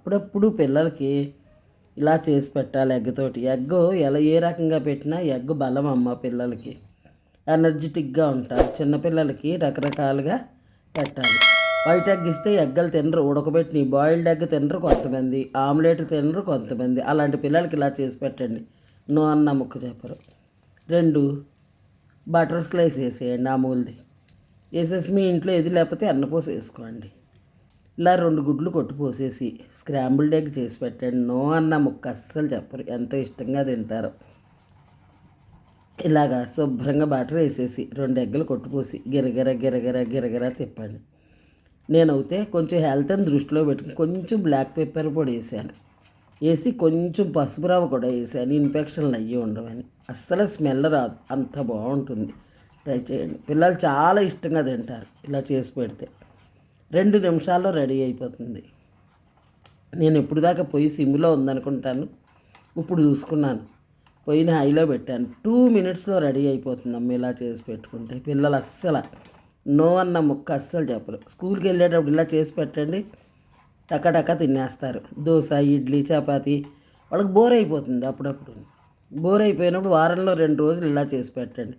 అప్పుడప్పుడు పిల్లలకి ఇలా చేసి పెట్టాలి ఎగ్గతోటి ఎగ్ ఎలా ఏ రకంగా పెట్టినా ఎగ్ బలం అమ్మ పిల్లలకి. ఎనర్జెటిక్గా ఉంటారు. చిన్నపిల్లలకి రకరకాలుగా పెట్టాలి. వైట్ ఎగ్ ఇస్తే ఎగ్గలు తినరు ఉడకబెట్టిన బాయిల్డ్ ఎగ్ తినరు కొంతమంది ఆమ్లెట్ తినరు కొంతమంది. అలాంటి పిల్లలకి ఇలా చేసి పెట్టండి. నో అన్న ముక్క చెప్పరు. రెండు బటర్ స్లైస్ వేసేయండి అమూల్ది వేసేసి మీ ఇంట్లో ఏది లేకపోతే అన్నపూస వేసుకోండి. ఇలా రెండు గుడ్లు కొట్టి పోసేసి స్క్రాంబుల్డ్ ఎగ్ చేసి పెట్టండి. నో అన్న ముక్క అస్సలు చెప్పరు. ఎంత ఇష్టంగా తింటారు. ఇలాగా శుభ్రంగా బటర్ వేసేసి రెండు ఎగ్గలు కొట్టుపోసి గిరగిర గిరగిర గిరగిర తిప్పండి. నేనైతే కొంచెం హెల్త్ అని దృష్టిలో పెట్టుకుని కొంచెం బ్లాక్ పెప్పర్ పొడి వేసాను. వేసి కొంచెం పసుపు రవ్వ కూడా వేసాను. ఇన్ఫెక్షన్లు అయ్యి ఉండవని. అస్సలు స్మెల్ రాదు. అంత బాగుంటుంది. ట్రై చేయండి. పిల్లలు చాలా ఇష్టంగా తింటారు. ఇలా చేసి పెడితే. రెండు నిమిషాల్లో రెడీ అయిపోతుంది. నేను ఎప్పుడు దాకా పొయ్యి సిమ్లో ఉందనుకుంటాను. ఇప్పుడు చూసుకున్నాను. పొయ్యిని హైలో పెట్టాను. టూ మినిట్స్లో రెడీ అయిపోతుంది అమ్మ ఇలా చేసి పెట్టుకుంటే. పిల్లలు అస్సలు నో అన్న ముక్క అస్సలు చెప్పరు. స్కూల్కి వెళ్ళేటప్పుడు ఇలా చేసి పెట్టండి. టక తినేస్తారు. దోశ ఇడ్లీ చపాతి వాళ్ళకి బోర్ అయిపోతుంది అప్పుడప్పుడు. బోర్ అయిపోయినప్పుడు వారంలో రెండు రోజులు ఇలా చేసి పెట్టండి.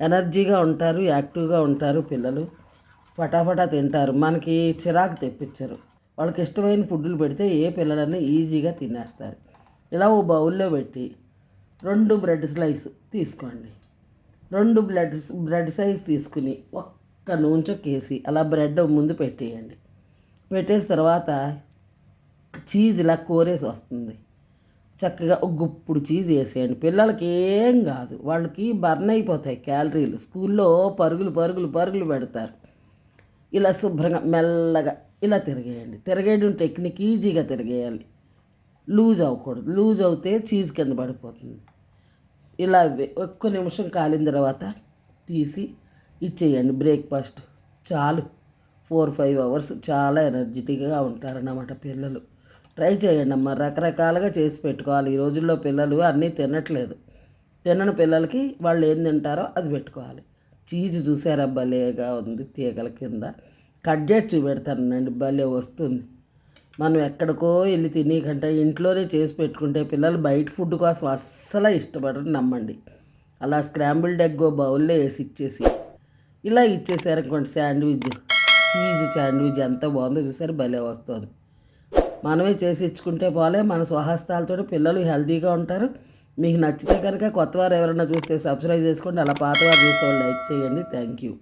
ఎనర్జీగా ఉంటారు యాక్టివ్గా ఉంటారు పిల్లలు. ఫటాఫటా తింటారు. మనకి చిరాకు తెప్పించరు. వాళ్ళకి ఇష్టమైన ఫుడ్లు పెడితే ఏ పిల్లలన్నా ఈజీగా తినేస్తారు. ఇలా ఓ బౌల్లో పెట్టి రెండు బ్రెడ్ స్లైస్ తీసుకోండి. రెండు బ్రెడ్ బ్రెడ్ సైజ్ తీసుకుని ఒక్క నూనె కేసి అలా బ్రెడ్ ముందు పెట్టేయండి. పెట్టేసిన తర్వాత చీజ్ ఇలా కోరేసి వస్తుంది. చక్కగా ఒక గుప్పుడు చీజ్ వేసేయండి. పిల్లలకి ఏం కాదు. వాళ్ళకి బర్న్ అయిపోతాయి క్యాలరీలు. స్కూల్లో పరుగులు పరుగులు పరుగులు పెడతారు. ఇలా శుభ్రంగా మెల్లగా ఇలా తిరిగేయండి. తిరగేయడం టెక్నిక్ ఈజీగా తిరిగేయాలి. లూజ్ అవ్వకూడదు. లూజ్ అవుతే చీజ్ కింద పడిపోతుంది. ఇలా ఒక్క నిమిషం కాలిన తర్వాత తీసి ఇచ్చేయండి. బ్రేక్ఫాస్ట్ చాలు. ఫోర్ ఫైవ్ అవర్స్ చాలా ఎనర్జెటిక్గా ఉంటారన్నమాట పిల్లలు. ట్రై చేయండి అమ్మ. రకరకాలుగా చేసి పెట్టుకోవాలి. ఈ రోజుల్లో పిల్లలు అన్నీ తినట్లేదు. తినని పిల్లలకి వాళ్ళు ఏం తింటారో అది పెట్టుకోవాలి. చీజ్ చూసారా? భలేగా ఉంది తీగల కింద. కట్ చేసి చూపెడతానండి భలే వస్తుంది. మనం ఎక్కడికో వెళ్ళి తినేకంటే ఇంట్లోనే చేసి పెట్టుకుంటే పిల్లలు బయట ఫుడ్ కోసం అస్సలు ఇష్టపడరు నమ్మండి. అలా స్క్రాంబుల్డ్ ఎగ్ బౌల్లో వేసి ఇచ్చేసి ఇలా ఇచ్చేసారనుకోండి శాండ్విచ్. చీజ్ శాండ్విచ్ ఎంత బాగుందో చూసారు భలే వస్తుంది. మనమే చేసి ఇచ్చుకుంటే పోలే మన స్వహస్తాలతో పిల్లలు హెల్తీగా ఉంటారు. మీకు నచ్చితే కనుక కొత్తవారు ఎవరైనా చూస్తే సబ్స్క్రైబ్ చేసుకోండి. అలా పాతవారు చూస్తే లైక్ చేయండి. Thank you